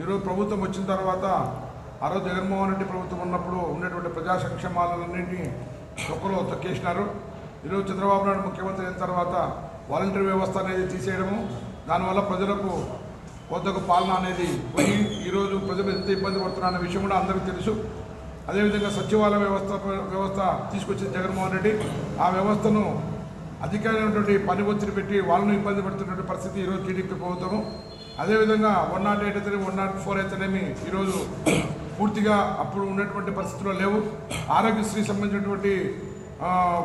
ఈరోజు ప్రభుత్వం వచ్చిన తర్వాత ఆ రోజు జగన్మోహన్ రెడ్డి ప్రభుత్వం ఉన్నప్పుడు ఉన్నటువంటి ప్రజా సంక్షేమాలన్నింటినీ తొక్కలో తొక్కేసినారు. ఈరోజు చంద్రబాబు నాయుడు ముఖ్యమంత్రి అయిన తర్వాత వాలంటీర్ వ్యవస్థ అనేది తీసేయడము దానివల్ల ప్రజలకు కొత్తకు పాలన అనేది పోయి ఈరోజు ప్రజలు ఎంత ఇబ్బంది పడుతున్నారన్న విషయం కూడా అందరికీ తెలుసు. అదేవిధంగా సచివాలయ వ్యవస్థ వ్యవస్థ తీసుకొచ్చిన జగన్మోహన్ రెడ్డి. ఆ వ్యవస్థను అధికారైనటువంటి పని ఒత్తిడి పెట్టి వాళ్ళను ఇబ్బంది పడుతున్నటువంటి పరిస్థితి ఈరోజు టీడీపీ ప్రభుత్వము. అదేవిధంగా వన్ నాట్ ఎయిట్ అయితేనేమి వన్ నాట్ ఫోర్ అయితేనేమి ఈరోజు పూర్తిగా అప్పుడు ఉన్నటువంటి పరిస్థితుల్లో లేవు. ఆరోగ్యశ్రీ సంబంధించినటువంటి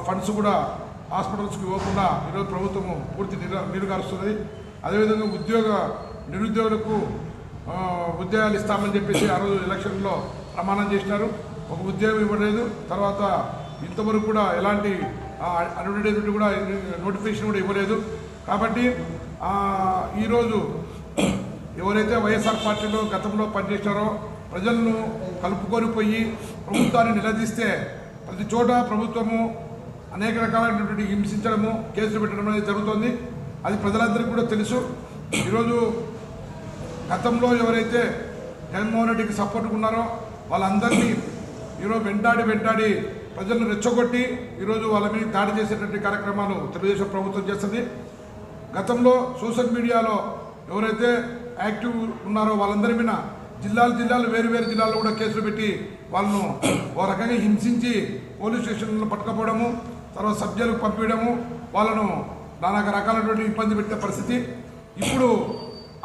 ఫండ్స్ కూడా హాస్పిటల్స్కి ఇవ్వకుండా ఈరోజు ప్రభుత్వము పూర్తి నిర నీరుగారుస్తున్నది అదేవిధంగా ఉద్యోగ నిరుద్యోగులకు ఉద్యోగాలు ఇస్తామని చెప్పేసి ఆ రోజు ఎలక్షన్లో ప్రమాణం చేసినారు. ఒక ఉద్యోగం ఇవ్వలేదు. తర్వాత ఇంతవరకు కూడా ఎలాంటి అడ్వర్టైజ్మెంట్ కూడా నోటిఫికేషన్ కూడా ఇవ్వలేదు. కాబట్టి ఈరోజు ఎవరైతే వైఎస్ఆర్ పార్టీలో గతంలో పనిచేశారో ప్రజలను కలుపుకొని పోయి ప్రభుత్వాన్ని నిలదీస్తే ప్రతి చోట ప్రభుత్వము అనేక రకాలైనటువంటి హింసించడము కేసులు పెట్టడం అనేది జరుగుతుంది. అది ప్రజలందరికీ కూడా తెలుసు. ఈరోజు గతంలో ఎవరైతే జగన్మోహన్ రెడ్డికి సపోర్ట్ ఉన్నారో వాళ్ళందరినీ ఈరోజు వెంటాడి వెంటాడి ప్రజలను రెచ్చగొట్టి ఈరోజు వాళ్ళ మీద దాడి చేసేటువంటి కార్యక్రమాలు తెలుగుదేశం ప్రభుత్వం చేస్తుంది. గతంలో సోషల్ మీడియాలో ఎవరైతే యాక్టివ్ ఉన్నారో వాళ్ళందరి మీద జిల్లాలు జిల్లాలు వేరు వేరు జిల్లాల్లో కూడా కేసులు పెట్టి వాళ్ళను ఓ రకంగా హింసించి పోలీస్ స్టేషన్లో పట్టుకపోవడము తర్వాత సబ్జెక్టులకు పంపించడము వాళ్ళను నానా రకాలైనటువంటి ఇబ్బంది పెట్టే పరిస్థితి. ఇప్పుడు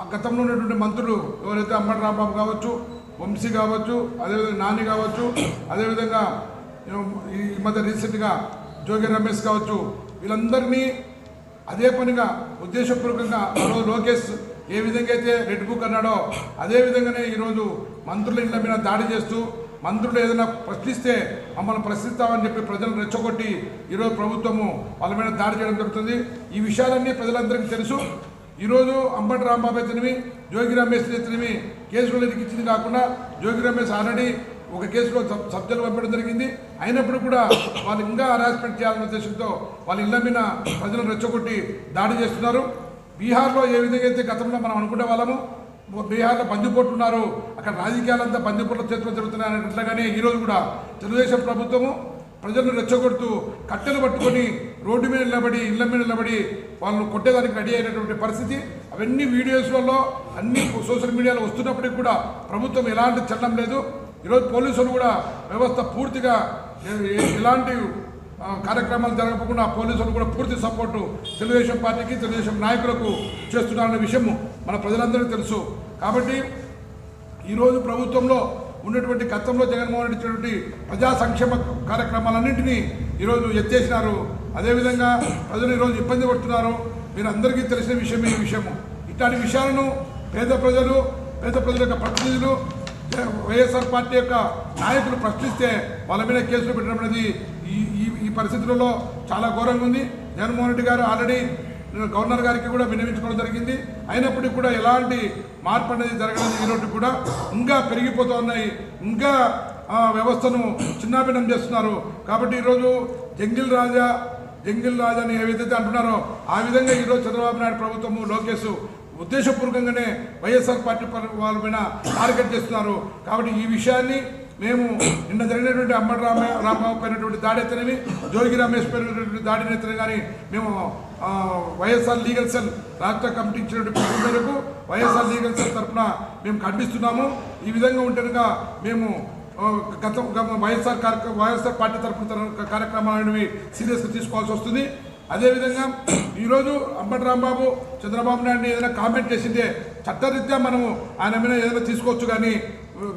ఆ గతంలో ఉన్నటువంటి మంత్రులు ఎవరైతే అమ్మటి రాంబాబు కావచ్చు వంశీ కావచ్చు అదేవిధంగా నాని కావచ్చు అదేవిధంగా ఈ మధ్య రీసెంట్గా జోగి రమేష్ కావచ్చు వీళ్ళందరినీ అదే పనిగా ఉద్దేశపూర్వకంగా లోకేష్ ఏ విధంగా అయితే రెడ్ బుక్ అన్నాడో అదేవిధంగానే ఈరోజు మంత్రుల ఇళ్ళ మీద దాడి చేస్తూ మంత్రులు ఏదైనా ప్రశ్నిస్తే మమ్మల్ని ప్రశ్నిస్తామని చెప్పి ప్రజలను రెచ్చగొట్టి ఈరోజు ప్రభుత్వము వాళ్ళ మీద దాడి చేయడం జరుగుతుంది. ఈ విషయాలన్నీ ప్రజలందరికీ తెలుసు. ఈరోజు అంబటి రాంబాబు ఎత్తనివి జోగి రమేష్ ఎత్తనివి కేసులో ఇచ్చింది కాకుండా జోగి రమేష్ ఆల్రెడీ ఒక కేసులో సబ్జెక్టు పంపడం జరిగింది. అయినప్పుడు కూడా వాళ్ళు ఇంకా హరాస్మెంట్ చేయాలనే ఉద్దేశంతో వాళ్ళ ఇళ్ళ మీద ప్రజలను రెచ్చగొట్టి దాడి చేస్తున్నారు. బీహార్లో ఏ విధంగా అయితే గతంలో మనం అనుకునే వాళ్ళము బీహార్లో బందిపోటున్నారు అక్కడ రాజకీయాలంతా పందిపోట్ల చేతిలో జరుగుతున్నాయనేట్లుగానే ఈరోజు కూడా తెలుగుదేశం ప్రభుత్వము ప్రజలను రెచ్చగొడుతూ కట్టెలు పట్టుకొని రోడ్డు మీద నిలబడి ఇళ్ళ మీద నిలబడి వాళ్ళను కొట్టేదానికి రెడీ అయినటువంటి పరిస్థితి. అవన్నీ వీడియోస్లలో అన్ని సోషల్ మీడియాలో వస్తున్నప్పటికీ కూడా ప్రభుత్వం ఎలాంటి చలనం లేదు. ఈరోజు పోలీసులు కూడా వ్యవస్థ పూర్తిగా ఎలాంటి కార్యక్రమాలు జరగకుండా పోలీసులు కూడా పూర్తి సపోర్టు తెలుగుదేశం పార్టీకి తెలుగుదేశం నాయకులకు చేస్తున్నారన్న విషయము మన ప్రజలందరికీ తెలుసు. కాబట్టి ఈరోజు ప్రభుత్వంలో ఉన్నటువంటి గతంలో జగన్మోహన్ రెడ్డి ఇచ్చినటువంటి ప్రజా సంక్షేమ కార్యక్రమాలన్నింటినీ ఈరోజు ఎత్తేసినారు. అదేవిధంగా ప్రజలు ఈరోజు ఇబ్బంది పడుతున్నారు. మీరు అందరికీ తెలిసిన విషయం ఈ విషయము. ఇట్లాంటి విషయాలను పేద ప్రజలు పేద ప్రజల యొక్క ప్రతినిధులు వైఎస్ఆర్ పార్టీ యొక్క నాయకులు ప్రశ్నిస్తే వాళ్ళ మీద కేసులు పెట్టడం అనేది ఈ పరిస్థితులలో చాలా ఘోరంగా ఉంది. జగన్మోహన్ రెడ్డి గారు ఆల్రెడీ గవర్నర్ గారికి కూడా విన్నవించుకోవడం జరిగింది. అయినప్పటికీ కూడా ఎలాంటి మార్పు అనేది జరగలేదు. ఈరోజు కూడా ఇంకా పెరిగిపోతూ ఉన్నాయి ఇంకా ఆ వ్యవస్థను చిన్నాభిన్నం చేస్తున్నారు. కాబట్టి ఈరోజు జంగిల్ రాజా జంగిల్ రాజా అని ఏదైతే అంటున్నారో ఆ విధంగా ఈరోజు చంద్రబాబు నాయుడు ప్రభుత్వము లోకేష్ ఉద్దేశపూర్వకంగానే వైఎస్ఆర్ పార్టీ వాళ్ళ మీద టార్గెట్ చేస్తున్నారు. కాబట్టి ఈ విషయాన్ని మేము నిన్న జరిగినటువంటి అమ్మడి రామ రాంబాబు పైనటువంటి దాడి అయితేనేమి జోగి రమేష్ పైనటువంటి దాడిని అయితేనే కానీ మేము వైఎస్ఆర్ లీగల్ సెల్ రాష్ట్ర కమిటీ ఇచ్చినటువంటి పిలుపు మేరకు వైఎస్ఆర్ లీగల్ సెల్ తరఫున మేము ఖండిస్తున్నాము. ఈ విధంగా ఉంటేనుగా మేము గత వైఎస్ఆర్ కార్యక్రమ వైఎస్ఆర్ పార్టీ తరఫున అనేవి సీరియస్గా తీసుకోవాల్సి వస్తుంది. అదేవిధంగా ఈరోజు అంబటి రాంబాబు చంద్రబాబు నాయుడిని ఏదైనా కామెంట్ చేసిందే చట్టరీత్యా మనము ఆయన మీద ఏదైనా తీసుకోవచ్చు కానీ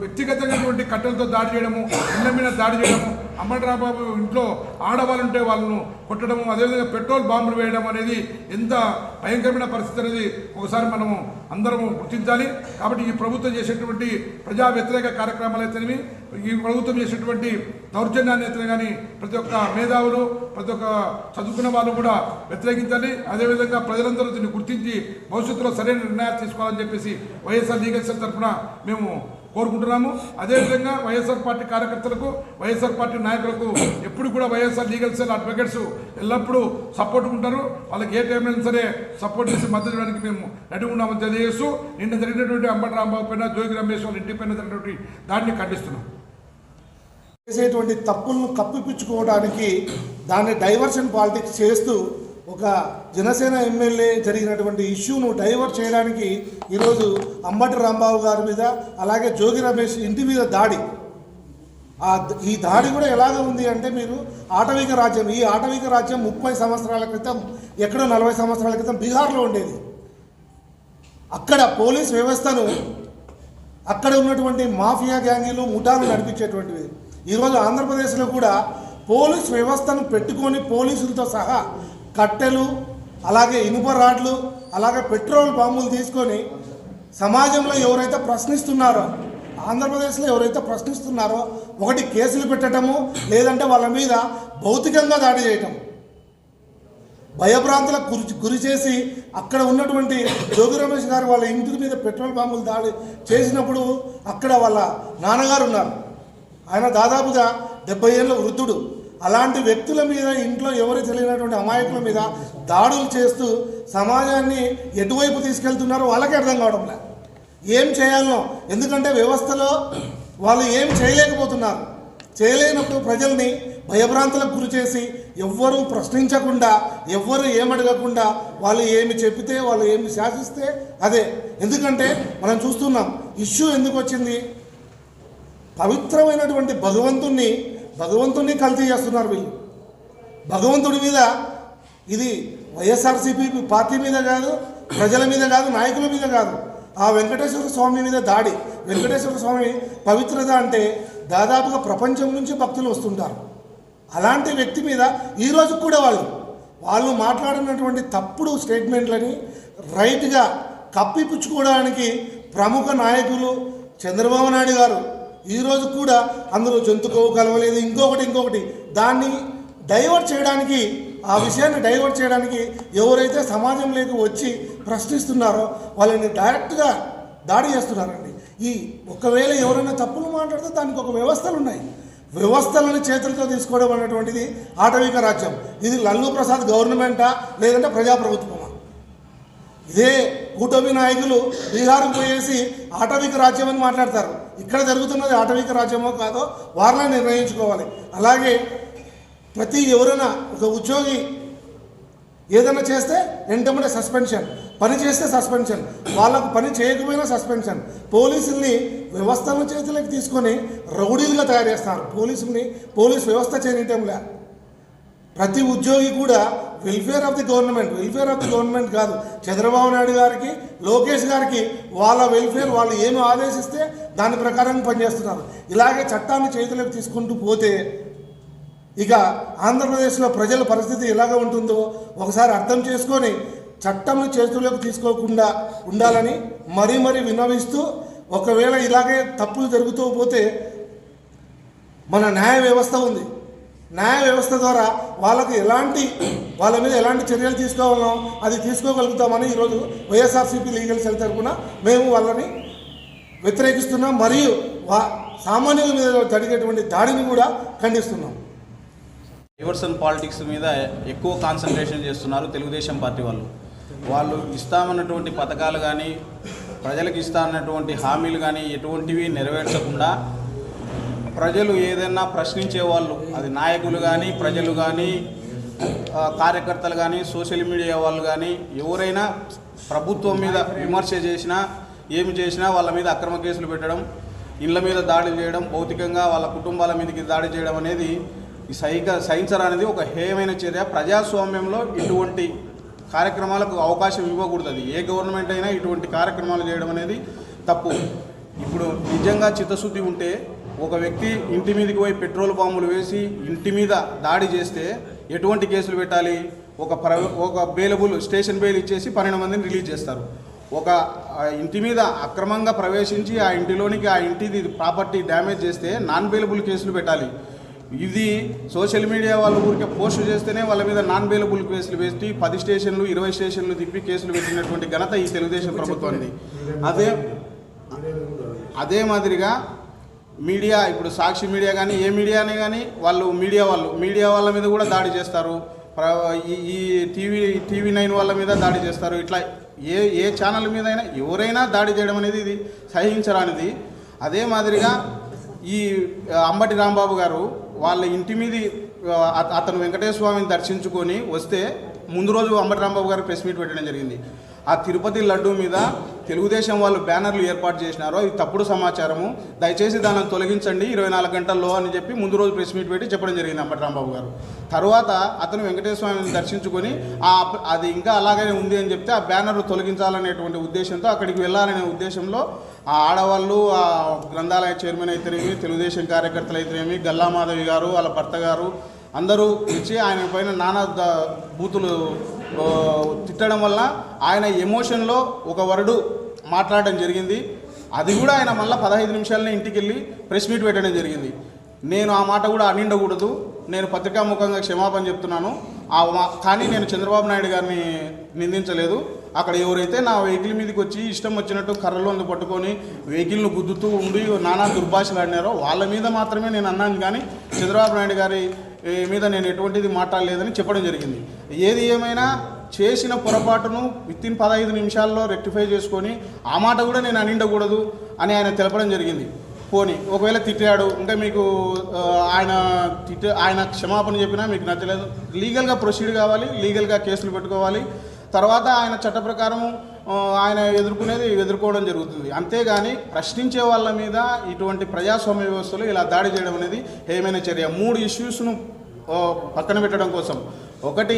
వ్యక్తిగతమైనటువంటి కట్టెలతో దాడి చేయడము ఇళ్ళ మీద దాడి చేయడము అంబటి ఇంట్లో ఆడవాళ్ళు ఉంటే వాళ్ళను కొట్టడము అదేవిధంగా పెట్రోల్ బాంబులు వేయడం అనేది ఎంత భయంకరమైన పరిస్థితి అనేది ఒకసారి మనము అందరము గుర్తించాలి. కాబట్టి ఈ ప్రభుత్వం చేసేటువంటి ప్రజా వ్యతిరేక కార్యక్రమాలు అయితేనేవి ఈ ప్రభుత్వం చేసేటువంటి దౌర్జన్యాన్ని అయితే కానీ ప్రతి ఒక్క మేధావులు ప్రతి ఒక్క చదువుకున్న వాళ్ళు కూడా వ్యతిరేకించాలి. అదేవిధంగా ప్రజలందరూ దీన్ని గుర్తించి భవిష్యత్తులో సరైన నిర్ణయాలు తీసుకోవాలని చెప్పేసి వైఎస్ఆర్ లీగల్ సెల్ తరఫున మేము కోరుకుంటున్నాము. అదేవిధంగా వైఎస్ఆర్ పార్టీ కార్యకర్తలకు వైఎస్ఆర్ పార్టీ నాయకులకు ఎప్పుడు కూడా వైఎస్ఆర్ లీగల్ సెల్ అడ్వకేట్స్ ఎల్లప్పుడూ సపోర్ట్ ఉంటారు. వాళ్ళకి ఏ టైంలో సరే సపోర్ట్ చేసి మద్దతు ఇవ్వడానికి మేము రెడీ ఉన్నామని తెలియజేస్తూ నిన్న జరిగినటువంటి అంబటి రాంబాబు పైన జోగి రమేష్ వాళ్ళ ఇంటి పైన జరిగినటువంటి దాన్ని ఖండిస్తున్నాం. చేసేటువంటి తప్పులను కప్పిపుచ్చుకోవడానికి దాన్ని డైవర్షన్ పాలిటిక్స్ చేస్తూ ఒక జనసేన ఎమ్మెల్యే జరిగినటువంటి ఇష్యూను డైవర్ట్ చేయడానికి ఈరోజు అంబటి రాంబాబు గారి మీద అలాగే జోగి రమేష్ ఇంటి మీద దాడి. ఆ ఈ దాడి కూడా ఎలాగ ఉంది అంటే మీరు ఆటవిక రాజ్యం ఈ ఆటవిక రాజ్యం ముప్పై సంవత్సరాల క్రితం ఎక్కడో నలభై సంవత్సరాల క్రితం బీహార్లో ఉండేది. అక్కడ పోలీస్ వ్యవస్థను అక్కడ ఉన్నటువంటి మాఫియా గ్యాంగీలు ముఠాలు నడిపించేటువంటివి. ఈరోజు ఆంధ్రప్రదేశ్లో కూడా పోలీస్ వ్యవస్థను పెట్టుకొని పోలీసులతో సహా కట్టెలు అలాగే ఇనుప రాడ్లు అలాగే పెట్రోల్ బాంబులు తీసుకొని సమాజంలో ఎవరైతే ప్రశ్నిస్తున్నారో ఆంధ్రప్రదేశ్లో ఎవరైతే ప్రశ్నిస్తున్నారో ఒకటి కేసులు పెట్టడము లేదంటే వాళ్ళ మీద భౌతికంగా దాడి చేయటం. భయభ్రాంతులకు గురి గురి చేసి అక్కడ ఉన్నటువంటి జోగి రమేష్ గారు వాళ్ళ ఇంటి మీద పెట్రోల్ బాంబులు దాడి చేసినప్పుడు అక్కడ వాళ్ళ నాన్నగారు ఉన్నారు. ఆయన దాదాపుగా డెబ్బై ఏళ్ళ వృద్ధుడు. అలాంటి వ్యక్తుల మీద ఇంట్లో ఎవరు తెలియనటువంటి అమాయకుల మీద దాడులు చేస్తూ సమాజాన్ని ఎటువైపు తీసుకెళ్తున్నారో వాళ్ళకే అర్థం కావడం లేదు. ఏం చేయాలనో ఎందుకంటే వ్యవస్థలో వాళ్ళు ఏం చేయలేకపోతున్నారు. చేయలేనప్పుడు ప్రజల్ని భయభ్రాంతులకు గురి చేసి ఎవ్వరూ ప్రశ్నించకుండా ఎవ్వరు ఏమడగకుండా వాళ్ళు ఏమి చెబితే వాళ్ళు ఏమి శాసిస్తే అదే. ఎందుకంటే మనం చూస్తున్నాం ఇష్యూ ఎందుకు వచ్చింది? పవిత్రమైనటువంటి భగవంతుణ్ణి భగవంతుడిని కల్తీ చేస్తున్నారు వీళ్ళు. భగవంతుడి మీద ఇది వైఎస్ఆర్సీపీ పార్టీ మీద కాదు ప్రజల మీద కాదు నాయకుల మీద కాదు. ఆ వెంకటేశ్వర స్వామి మీద దాడి. వెంకటేశ్వర స్వామి పవిత్రత అంటే దాదాపుగా ప్రపంచం నుంచి భక్తులు వస్తుంటారు. అలాంటి వ్యక్తి మీద ఈరోజు కూడా వాళ్ళు వాళ్ళు మాట్లాడినటువంటి తప్పుడు స్టేట్మెంట్లని రైట్గా కప్పిపుచ్చుకోవడానికి ప్రముఖ నాయకులు చంద్రబాబు నాయుడు గారు ఈరోజు కూడా అందరూ జంతుకోవు కలవలేదు. ఇంకొకటి ఇంకొకటి. దాన్ని డైవర్ట్ చేయడానికి ఆ విషయాన్ని డైవర్ట్ చేయడానికి ఎవరైతే సమాజంలోకి వచ్చి ప్రశ్నిస్తున్నారో వాళ్ళని డైరెక్ట్గా దాడి చేస్తున్నారండి. ఈ ఒకవేళ ఎవరైనా తప్పులు మాట్లాడితే దానికి ఒక వ్యవస్థలు ఉన్నాయి. వ్యవస్థలను చేతులతో తీసుకోవడం అనేటువంటిది ఆటవిక రాజ్యం. ఇది లల్లూ ప్రసాద్ గవర్నమెంటా? లేదంటే ప్రజాప్రభుత్వం ఇదే కూటమి నాయకులు బీహార్కు పోయేసి ఆటవిక రాజ్యం అని మాట్లాడతారు. ఇక్కడ జరుగుతున్నది ఆటవిక రాజ్యమో కాదో వారిని నిర్ణయించుకోవాలి. అలాగే ప్రతి ఎవరైనా ఒక ఉద్యోగి ఏదైనా చేస్తే వెంటనే సస్పెన్షన్ పని చేస్తే సస్పెన్షన్ వాళ్ళకు పని చేయకపోయినా సస్పెన్షన్ పోలీసుల్ని వ్యవస్థల చేతులకు తీసుకొని రౌడీలుగా తయారు చేస్తారు. పోలీసుల్ని పోలీస్ వ్యవస్థ చేయటంలే ప్రతి ఉద్యోగి కూడా welfare of the government welfare of the government కాదు. చంద్రబాబు నాయుడు గారికి లోకేష్ గారికి వాళ్ళ వెల్ఫేర్ వాళ్ళు ఏమి ఆదేశిస్తే దాని ప్రకారం పనిచేస్తున్నారు. ఇలాగే చట్టాన్ని చేతులకు తీసుకుంటూ పోతే ఇక ఆంధ్రప్రదేశ్లో ప్రజల పరిస్థితి ఎలాగ ఉంటుందో ఒకసారి అర్థం చేసుకొని చట్టంను చేతుల్లోకి తీసుకోకుండా ఉండాలని మరీ మరీ విన్నవిస్తూ ఒకవేళ ఇలాగే తప్పులు జరుగుతూ పోతే మన న్యాయ వ్యవస్థ ఉంది. న్యాయ వ్యవస్థ ద్వారా వాళ్ళకి ఎలాంటి వాళ్ళ మీద ఎలాంటి చర్యలు తీసుకోవాలో అది తీసుకోగలుగుతామని ఈరోజు వైఎస్ఆర్సీపీ లీగల్ సెల్ తరఫున మేము వాళ్ళని వ్యతిరేకిస్తున్నాం. మరియు వా సామాన్యుల మీద జరిగేటువంటి దాడిని కూడా ఖండిస్తున్నాం. డైవర్సన్ పాలిటిక్స్ మీద ఎక్కువ కాన్సన్ట్రేషన్ చేస్తున్నారు తెలుగుదేశం పార్టీ వాళ్ళు. వాళ్ళు ఇస్తామన్నటువంటి పథకాలు కానీ ప్రజలకు ఇస్తామన్నటువంటి హామీలు కానీ ఎటువంటివి నెరవేర్చకుండా ప్రజలు ఏదైనా ప్రశ్నించే వాళ్ళు అది నాయకులు కానీ ప్రజలు కానీ కార్యకర్తలు కానీ సోషల్ మీడియా వాళ్ళు కానీ ఎవరైనా ప్రభుత్వం మీద విమర్శ చేసినా ఏమి చేసినా వాళ్ళ మీద అక్రమ కేసులు పెట్టడం ఇళ్ళ మీద దాడి చేయడం భౌతికంగా వాళ్ళ కుటుంబాల మీదకి దాడి చేయడం అనేది ఈ సైక సహించరా అనేది ఒక హేయమైన చర్య. ప్రజాస్వామ్యంలో ఇటువంటి కార్యక్రమాలకు అవకాశం ఇవ్వకూడదు అది. ఏ గవర్నమెంట్ అయినా ఇటువంటి కార్యక్రమాలు చేయడం అనేది తప్పు. ఇప్పుడు నిజంగా చిత్తశుద్ధి ఉంటే ఒక వ్యక్తి ఇంటి మీదకి పోయి పెట్రోల్ బాంబులు వేసి ఇంటి మీద దాడి చేస్తే ఎటువంటి కేసులు పెట్టాలి? ఒక ప్ర ఒక బెయిలబుల్ స్టేషన్ బెయిల్ ఇచ్చేసి పన్నెండు మందిని రిలీజ్ చేస్తారు. ఒక ఇంటి మీద అక్రమంగా ప్రవేశించి ఆ ఇంటిలోనికి ఆ ఇంటిది ప్రాపర్టీ డ్యామేజ్ చేస్తే నాన్ బెయిలబుల్ కేసులు పెట్టాలి. ఇది సోషల్ మీడియా వాళ్ళు ఊరికే పోస్ట్ చేస్తేనే వాళ్ళ మీద నాన్ బెయిలబుల్ కేసులు పెట్టి పది స్టేషన్లు ఇరవై స్టేషన్లు తిప్పి కేసులు పెట్టినటువంటి ఘనత ఈ తెలుగుదేశం ప్రభుత్వానికి అదే అదే మాదిరిగా మీడియా ఇప్పుడు సాక్షి మీడియా కానీ ఏ మీడియానే కానీ వాళ్ళు మీడియా వాళ్ళు మీడియా వాళ్ళ మీద కూడా దాడి చేస్తారు. ప్ర- ఈ టీవీ టీవీ నైన్ వాళ్ళ మీద దాడి చేస్తారు. ఇట్లా ఏ ఏ ఛానల్ మీద అయినా ఎవరైనా దాడి చేయడం అనేది ఇది సహించరానిది. అదే మాదిరిగా ఈ అంబటి రాంబాబు గారు వాళ్ళ ఇంటి మీది అతను వెంకటేశ్వర స్వామిని దర్శించుకొని వస్తే ముందు రోజు అంబటి రాంబాబు గారు ప్రెస్ మీట్ పెట్టడం జరిగింది. ఆ తిరుపతి లడ్డు మీద తెలుగుదేశం వాళ్ళు బ్యానర్లు ఏర్పాటు చేసినారో ఇది తప్పుడు సమాచారము. దయచేసి దాన్ని తొలగించండి ఇరవై నాలుగు గంటల్లో అని చెప్పి ముందు రోజు ప్రెస్ మీట్ పెట్టి చెప్పడం జరిగింది అంబటి రాంబాబు గారు. తర్వాత అతను వెంకటేశ్వర స్వామిని దర్శించుకొని ఆ అది ఇంకా అలాగనే ఉంది అని చెప్తే ఆ బ్యానర్లు తొలగించాలనేటువంటి ఉద్దేశంతో అక్కడికి వెళ్ళాలనే ఉద్దేశంలో ఆ ఆడవాళ్ళు ఆ గ్రంథాలయ చైర్మన్ అయితేనేమి తెలుగుదేశం కార్యకర్తలు అయితేనేమి గల్లామాధవి గారు వాళ్ళ భర్త గారు అందరూ ఇచ్చి ఆయన పైన నానా ద- బూతులు తిట్టడం వల్ల ఆయన ఎమోషన్లో ఒక వరుడు మాట్లాడడం జరిగింది. అది కూడా ఆయన మళ్ళీ పదహైదు నిమిషాలనే ఇంటికి వెళ్ళి ప్రెస్ మీట్ పెట్టడం జరిగింది. నేను ఆ మాట కూడా అనిండకూడదు. నేను పత్రికాముఖంగా క్షమాపణ చెప్తున్నాను. ఆ మా- కానీ నేను చంద్రబాబు నాయుడు గారిని నిందించలేదు. అక్కడ ఎవరైతే నా వెహికల్ మీదకి వచ్చి ఇష్టం వచ్చినట్టు కర్రలో పట్టుకొని వెహికల్ను గుద్దుతూ ఉండి నానా దుర్భాషలు ఆడినారో వాళ్ళ మీద మాత్రమే నేను అన్నాను. కానీ చంద్రబాబు నాయుడు గారి మీద నేను ఎటువంటిది మాట్లాడలేదని చెప్పడం జరిగింది. ఏది ఏమైనా చేసిన పొరపాటును విత్ ఇన్ పదహైదు నిమిషాల్లో రెక్టిఫై చేసుకొని ఆ మాట కూడా నేను అనిండకూడదు అని ఆయన తెలపడం జరిగింది. పోని ఒకవేళ తిట్టాడు ఇంకా మీకు ఆయన తిట్ట ఆయన క్షమాపణ చెప్పినా మీకు నచ్చలేదు. లీగల్గా ప్రొసీడ్ కావాలి లీగల్గా కేసులు పెట్టుకోవాలి. తర్వాత ఆయన చట్ట ప్రకారం ఆయన ఎదుర్కొనేది ఎదుర్కోవడం జరుగుతుంది. అంతేగాని ప్రశ్నించే వాళ్ళ మీద ఇటువంటి ప్రజాస్వామ్య వ్యవస్థలో ఇలా దాడి చేయడం అనేది ఏమైనా చర్య. మూడు ఇష్యూస్ను పక్కన పెట్టడం కోసం. ఒకటి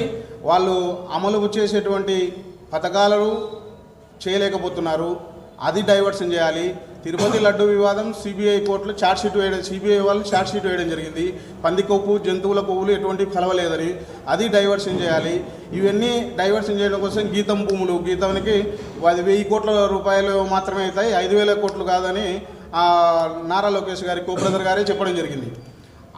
వాళ్ళు అమలు చేసేటువంటి పథకాలను చేయలేకపోతున్నారు. అది డైవర్షన్ చేయాలి. తిరుపతి లడ్డు వివాదం సిబిఐ కోర్టులో షీట్ వేయడం సిబిఐ వాళ్ళు షీట్ వేయడం జరిగింది. పంది కొవ్వు జంతువుల కొవ్వులు ఎటువంటి కలవలేదని అది డైవర్షన్ చేయాలి. ఇవన్నీ డైవర్షన్ చేయడం కోసం గీతం భూములు గీతానికి అది వెయ్యి కోట్ల రూపాయలు మాత్రమే అవుతాయి. ఐదు వేల కోట్లు కాదని నారా లోకేష్ గారి కో బ్రదర్ గారే చెప్పడం జరిగింది.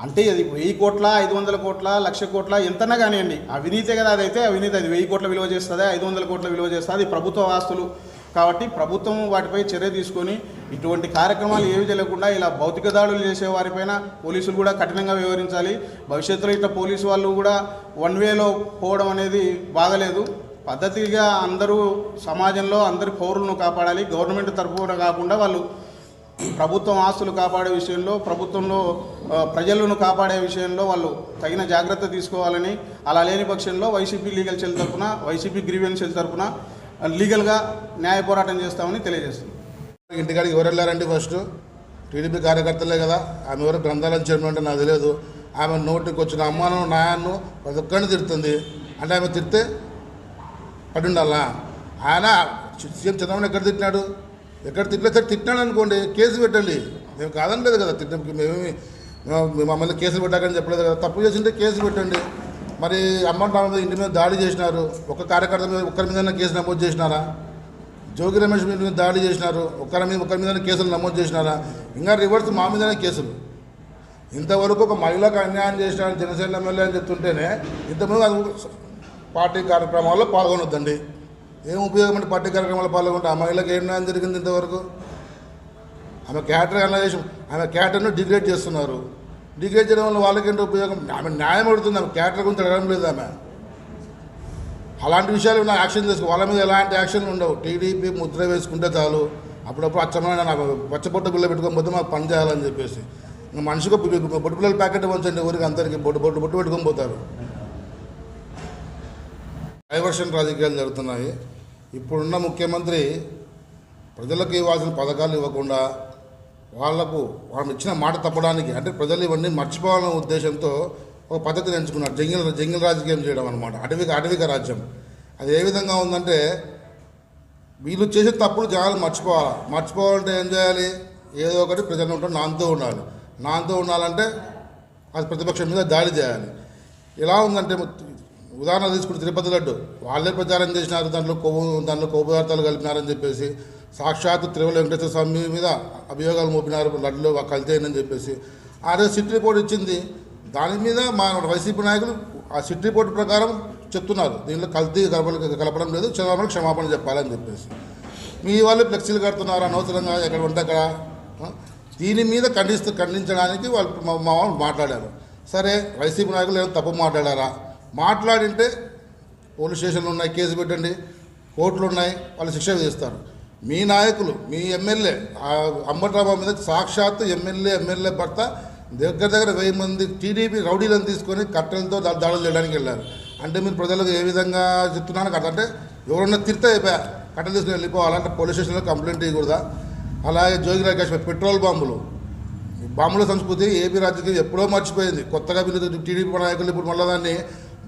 అంటే అది వెయ్యి కోట్ల ఐదు వందల కోట్ల లక్ష కోట్ల ఎంతనా కానివ్వండి. అవినీతే కదా అదైతే అవినీతి అది వెయ్యి కోట్ల విలువ చేస్తుంది ఐదు వందల కోట్ల విలువ చేస్తుంది అది ప్రభుత్వ ఆస్తులు. కాబట్టి ప్రభుత్వం వాటిపై చర్య తీసుకొని ఇటువంటి కార్యక్రమాలు ఏవి చేయకుండా ఇలా భౌతిక దాడులు చేసే వారిపైన పోలీసులు కూడా కఠినంగా వ్యవహరించాలి. భవిష్యత్తులో ఇట్లా పోలీసు వాళ్ళు కూడా వన్ వేలో పోవడం అనేది బాగలేదు పద్ధతిగా అందరూ సమాజంలో అందరి పౌరులను కాపాడాలి. గవర్నమెంట్ తరఫున కాకుండా వాళ్ళు ప్రభుత్వం ఆస్తులు కాపాడే విషయంలో ప్రభుత్వంలో ప్రజలను కాపాడే విషయంలో వాళ్ళు తగిన జాగ్రత్త తీసుకోవాలని అలా లేని పక్షంలో వైసీపీ లీగల్ సెల్ తరఫున వైసీపీ గ్రీవెన్స్ సెల్ తరఫున లీగల్గా న్యాయ పోరాటం చేస్తామని తెలియజేస్తుంది ఇంటికాడికి ఎవరు వెళ్ళారండి ఫస్ట్ టీడీపీ కార్యకర్తలే కదా. ఆమె ఎవరు గ్రంథాలయం చేయడం అంటే నాకు తెలియదు. ఆమె నోటికి వచ్చిన అమ్మను నాయన్ను ప్రతి ఒక్కరిని తిడుతుంది. అంటే ఆమె తిడితే పడి ఉండాలా ఆయన సీఎం చంద్రబాబు ఎక్కడ తిట్టినాడు? ఎక్కడ తిట్టలేదు సరే తిట్టినాడు అనుకోండి కేసు పెట్టండి. మేము కాదనలేదు కదా తిట్ట మేమేమి మమ్మల్ని కేసులు పెట్టాకని చెప్పలేదు కదా. తప్పు చేసింటే కేసు పెట్టండి. మరి అమ్మ ఇంటి మీద దాడి చేసినారు. ఒక కార్యకర్త మీద ఒక్కరి మీద కేసు నమోదు చేసినారా? జోగి రమేష్ మీద దాడి చేసినారు. ఒకరి మీద ఒకరి మీద కేసులు నమోదు చేసినారా? ఇంకా రివర్స్ మా మీదనే కేసులు. ఇంతవరకు ఒక మహిళకు అన్యాయం చేసినారు జనసేన ఎమ్మెల్యే అని చెప్తుంటేనే ఇంతమంది పార్టీ కార్యక్రమాల్లో పాల్గొనొద్దండి. ఏం ఉపయోగం అంటే పార్టీ కార్యక్రమాలు పాల్గొంటే ఆ మహిళకి ఏం న్యాయం జరిగింది ఇంతవరకు? ఆమె క్యాటర్ అనలైజేషన్ ఆమె క్యాటర్ను డిగ్రేడ్ చేస్తున్నారు. డిగ్రేడ్ చేయడం వల్ల వాళ్ళకేంటి ఉపయోగం? ఆమె న్యాయం పడుతుంది ఆమె క్యాటర్ గురించి అడగడం లేదు ఆమె. అలాంటి విషయాలు నా యాక్షన్ తీసుకో వాళ్ళ మీద ఎలాంటి యాక్షన్ ఉండవు. టీడీపీ ముద్ర వేసుకుంటే చాలు. అప్పుడప్పుడు అచ్చమైన నాకు పచ్చబొట్ట బిల్ల పెట్టుకొని పోతే మాకు పని చేయాలని చెప్పేసి. మనిషికి బొట్టు పిల్లల ప్యాకెట్ పంచండి ఊరికి అందరికీ బొట్టు బొట్టు బొట్టు పెట్టుకొని పోతారు. డైవర్షన్ రాజకీయాలు జరుగుతున్నాయి. ఇప్పుడున్న ముఖ్యమంత్రి ప్రజలకు ఇవ్వాల్సిన పథకాలు ఇవ్వకుండా వాళ్ళకు వాళ్ళు ఇచ్చిన మాట తప్పడానికి అంటే ప్రజలు ఇవన్నీ మర్చిపోవాలనే ఉద్దేశంతో ఒక పద్ధతిని ఎంచుకున్నారు. జంగిల్ జంగిల్ రాజకీయం చేయడం అనమాట అటవిక అటవిక రాజ్యం. అది ఏ విధంగా ఉందంటే వీళ్ళు చేసే తప్పుడు జనాలు మర్చిపోవాలి? మర్చిపోవాలంటే ఏం చేయాలి? ఏదో ఒకటి ప్రజలు ఉంటాం నాంతో ఉండాలి. నాంతో ఉండాలంటే అది ప్రతిపక్షం మీద దాడి చేయాలి. ఎలా ఉందంటే ఉదాహరణ తీసుకుంటే తిరుపతి లడ్డు. వాళ్ళే ప్రచారం చేసినారు దాంట్లో కొవ్వు దాంట్లో కొవ్వు పదార్థాలు కలిపినారని చెప్పేసి సాక్షాత్ తిరుమల వెంకటేశ్వర స్వామి మీద అభియోగాలు మోపినారు లడ్డులో కల్తీ అని చెప్పేసి. ఆ రోజు సిట్ రిపోర్ట్ ఇచ్చింది. దాని మీద మా వైసీపీ నాయకులు ఆ సిట్ రిపోర్ట్ ప్రకారం చెప్తున్నారు. దీనిలో కల్తీ కలప కలపడం లేదు చంద్రబాబు క్షమాపణ చెప్పాలని చెప్పేసి. మీ వాళ్ళు ఫ్లెక్సీలు కడుతున్నారు అనవసరంగా ఎక్కడ ఉంటే అక్కడ? దీని మీద ఖండిస్తూ ఖండించడానికి వాళ్ళు మా మా వాళ్ళు మాట్లాడారు. సరే వైసీపీ నాయకులు ఏమైనా తప్పు మాట్లాడారా? మాట్లాడింటే పోలీస్ స్టేషన్లు ఉన్నాయి కేసు పెట్టండి. కోర్టులు ఉన్నాయి వాళ్ళు శిక్ష విధిస్తారు మీ నాయకులు మీ ఎమ్మెల్యే ఆ మీద సాక్షాత్తు ఎమ్మెల్యే ఎమ్మెల్యే భర్త దగ్గర దగ్గర వెయ్యి మంది టీడీపీ రౌడీలను తీసుకొని కట్టెలతో దాడులు చేయడానికి వెళ్ళారు. అంటే మీరు ప్రజలకు ఏ విధంగా చెప్తున్నాను కదా. అంటే ఎవరన్నా తిరితే అయిపోయా కట్టెలు తీసుకుని వెళ్ళిపోవాలంటే పోలీస్ స్టేషన్లో కంప్లైంట్ ఇవ్వకూడదా? అలాగే జోగి రాకేష్ పెట్రోల్ బాంబులు. ఈ బాంబుల సంస్కృతి ఏపీ రాజకీయం ఎప్పుడో మర్చిపోయింది. కొత్తగా వీళ్ళు టీడీపీ నాయకులు ఇప్పుడు మళ్ళీ దాన్ని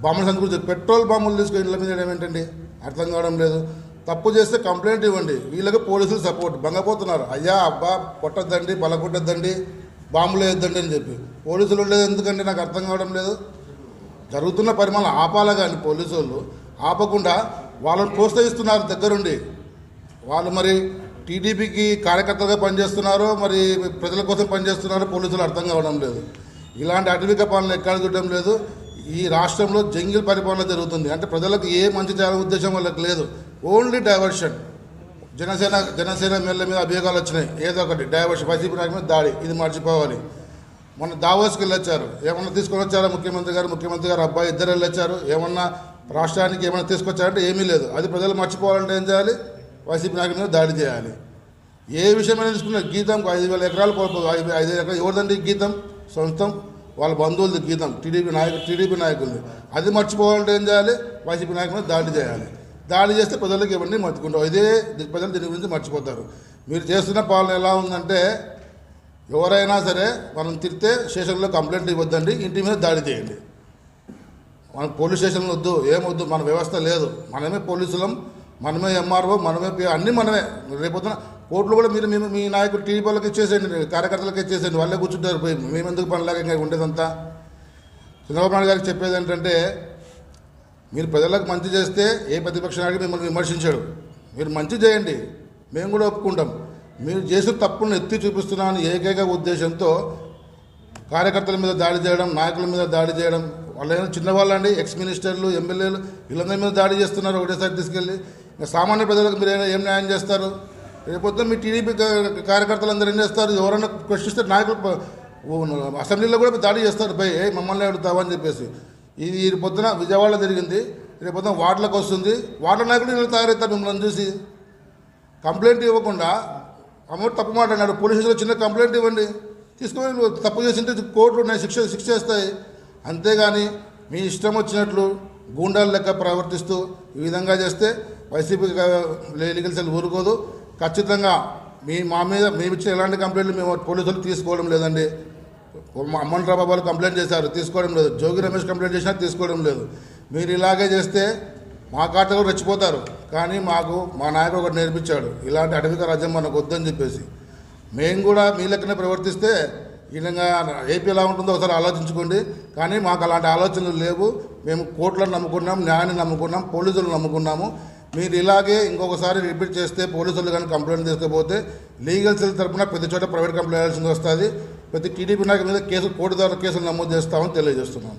బాంబుల సంస్కృతి పెట్రోల్ బాంబులు తీసుకొని ఇళ్ళ మీద ఏంటండి? అర్థం కావడం లేదు. తప్పు చేస్తే కంప్లైంట్ ఇవ్వండి. వీళ్ళకి పోలీసులు సపోర్ట్. బంగపోతున్నారు అయ్యా అబ్బా కొట్టద్దండి బలకొట్టద్దండి బాంబులు వేయొద్దండి అని చెప్పి. పోలీసులు ఉండేది ఎందుకంటే నాకు అర్థం కావడం లేదు. జరుగుతున్న పరిమాణం ఆపాల కానీ పోలీసు వాళ్ళు ఆపకుండా వాళ్ళని ప్రోత్సహిస్తున్నారు దగ్గరుండి. వాళ్ళు మరి టీడీపీకి కార్యకర్తలుగా పనిచేస్తున్నారు మరి ప్రజల కోసం పనిచేస్తున్నారు పోలీసులు అర్థం కావడం లేదు. ఇలాంటి అటవిక పాలన ఎక్కడ చూడడం లేదు. ఈ రాష్ట్రంలో జంగిల్ పరిపాలన జరుగుతుంది. అంటే ప్రజలకు ఏ మంచి చేయాలనే ఉద్దేశం వాళ్ళకి లేదు. Only diversion Janasena Janasena MLA మీద అభియోగాలు వచ్చినాయి. ఏదో ఒకటి. డైవర్షన్ వైసీపీ నాయకు మీద దాడి. ఇది మర్చిపోవాలి. మొన్న దావోస్కి వెళ్ళొచ్చారు. ఏమన్నా తీసుకొని వచ్చారా? ముఖ్యమంత్రి గారు ముఖ్యమంత్రి గారు అబ్బాయి ఇద్దరు వెళ్ళొచ్చారు. ఏమన్నా రాష్ట్రానికి ఏమైనా తీసుకొచ్చారంటే ఏమీ లేదు. అది ప్రజలు మర్చిపోవాలంటే ఏం చేయాలి? వైసీపీ నాయకుల మీద దాడి చేయాలి. ఏ విషయమైనా తీసుకున్న గీతం ఐదు వేల ఎకరాలు కోల్పోదు. ఐదు ఐదు ఎకరాలు ఎవరిదండి గీతం? సొంతం వాళ్ళ బంధువులది గీతం టీడీపీ నాయకులు టీడీపీ నాయకులది. అది మర్చిపోవాలంటే ఏం చేయాలి? వైసీపీ నాయకులను దాడి చేయాలి. దాడి చేస్తే ప్రజలకు ఇవన్నీ మర్చుకుంటాం ఇదే ప్రజలు దీని గురించి మర్చిపోతారు. మీరు చేస్తున్న పాలన ఎలా ఉందంటే ఎవరైనా సరే మనం తిరితే స్టేషన్లో కంప్లైంట్ ఇవ్వద్దండి ఇంటి మీద దాడి చేయండి. మన పోలీస్ స్టేషన్లు వద్దు ఏమొద్దు మన వ్యవస్థ లేదు. మనమే పోలీసులం మనమే ఎంఆర్ఓ మనమే అన్నీ మనమే. రేపొద్దున కోట్లు కూడా మీరు మేము మీ నాయకుడు టీడీపీ వాళ్ళకి ఇచ్చేసేయండి కార్యకర్తలకు ఇచ్చేసేయండి. వాళ్ళే కూర్చుంటారు పోయి. మేమెందుకు పనిలాగా ఇంకా ఉండేదంతా? చంద్రబాబు నాయుడు గారికి చెప్పేది ఏంటంటే మీరు ప్రజలకు మంచి చేస్తే ఏ ప్రతిపక్ష నాయకుడు మిమ్మల్ని విమర్శించాడు. మీరు మంచి చేయండి. మేము కూడా ఒప్పుకుంటాం. మీరు చేసిన తప్పులను ఎత్తి చూపిస్తున్నాను ఏకైక ఉద్దేశంతో కార్యకర్తల మీద దాడి చేయడం నాయకుల మీద దాడి చేయడం వాళ్ళైనా చిన్నవాళ్ళండి ఎక్స్ మినిస్టర్లు ఎమ్మెల్యేలు వీళ్ళందరి మీద దాడి చేస్తున్నారు ఒకటేసారి తీసుకెళ్ళి. సామాన్య ప్రజలకు మీరు ఏం న్యాయం చేస్తారు? రేపొద్దున మీ టీడీపీ కార్యకర్తలందరూ కార్యకర్తలు అందరూ ఏం చేస్తారు? ఎవరైనా ప్రశ్నిస్తే నాయకులు అసెంబ్లీలో కూడా దాడి చేస్తారు. భయ్ ఏ మమ్మల్ని అడుగుతావా అని చెప్పేసి. ఇది ఈ పొద్దున విజయవాడలో జరిగింది. రేపు పొద్దున వార్డులకు వస్తుంది. వార్డుల నాయకులు వీళ్ళు తయారవుతారు మిమ్మల్ని చూసి. కంప్లైంట్ ఇవ్వకుండా అమౌంట్ తప్పు మాట అన్నాడు. స్టేషన్లో చిన్న కంప్లైంట్ ఇవ్వండి. తీసుకొని తప్పు చేసింటే కోర్టులు ఉన్నాయి శిక్ష శిక్ష చేస్తాయి అంతేగాని మీ ఇష్టం వచ్చినట్లు గూండాల లెక్క ప్రవర్తిస్తూ ఈ విధంగా చేస్తే వైసీపీ లీగల్ సెల్ ఊరుకోదు. ఖచ్చితంగా మీ మా మీద మేము ఇచ్చిన ఎలాంటి కంప్లైంట్లు మేము పోలీసులు తీసుకోవడం లేదండి. మా వాళ్ళు కంప్లైంట్ చేశారు తీసుకోవడం లేదు. జోగి రమేష్ కంప్లైంట్ చేసినా తీసుకోవడం లేదు. మీరు ఇలాగే చేస్తే మా ఖాతాలో రెచ్చిపోతారు. కానీ మాకు మా నాయకుడు ఒకటి నేర్పించాడు ఇలాంటి అటవిక రాజ్యం మనకు వద్దని చెప్పేసి. మేము కూడా మీ లెక్కనే ప్రవర్తిస్తే ఈ విధంగా ఏపీ ఎలా ఉంటుందో ఒకసారి ఆలోచించుకోండి. కానీ మాకు అలాంటి ఆలోచనలు లేవు. మేము కోర్టులను నమ్ముకున్నాం న్యాయాన్ని నమ్ముకున్నాం పోలీసులు నమ్ముకున్నాము. మీరు ఇలాగే ఇంకొకసారి రిపీట్ చేస్తే పోలీసులు కానీ కంప్లైంట్ తీసుకపోతే లీగల్ సెల్ తరపున ప్రతి చోట ప్రైవేట్ కంప్లైంట్ చేయాల్సింది వస్తుంది. ప్రతి టీడీపీ నాయకుల మీద కేసు కోర్టు ద్వారా కేసులు నమోదు చేస్తామని తెలియజేస్తున్నాం.